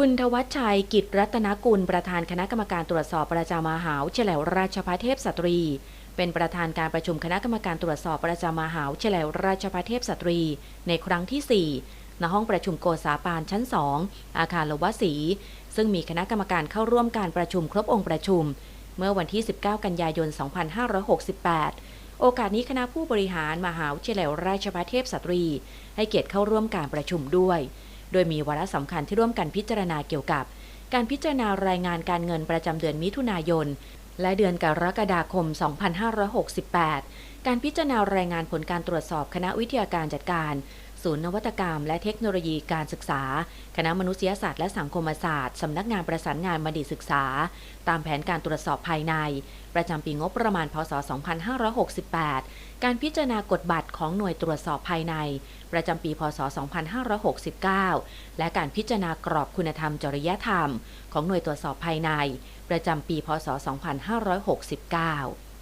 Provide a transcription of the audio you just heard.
คุณทวัชชัยกิจรัตนกุลประธานคณะกรรมการตรวจสอบประจำมหาวิทยาลัยราชภัฏเทพสตรี เป็นประธานการประชุมคณะกรรมการตรวจสอบประจำมหาวิทยาลัยราชภัฏเทพสตรี ในครั้งที่ 4 ณห้องประชุมโกษาปานชั้น 2 อาคารลวสี ซึ่งมีคณะกรรมการเข้าร่วมการประชุมครบองค์ประชุม เมื่อวันที่ 19 กันยายน 2568 โอกาสนี้คณะผู้บริหารมหาวิทยาลัยราชภัฏเทพสตรี ให้เกียรติเข้าร่วมการประชุมด้วย โดยมีวาระสำคัญที่ร่วมกันพิจารณาเกี่ยวกับ การพิจารณารายงานการเงินประจำเดือนมิถุนายน และเดือนกรกฎาคม 2568 การพิจารณารายงานผลการตรวจสอบคณะวิทยาการจัดการ ศูนย์นวัตกรรม และเทคโนโลยีการศึกษา คณะมนุษยศาสตร์และสังคมศาสตร์ สำนักงานประสานงานบัณฑิตศึกษา ตามแผนการตรวจสอบภายใน ประจำปีงบประมาณ พศ 2568 การพิจารณากฎบัตรของหน่วยตรวจสอบภายใน ประจำปี พศ 2569 และการพิจารณากรอบคุณธรรมจริยธรรม ของหน่วยตรวจสอบภายใน ประจำปี พศ 2569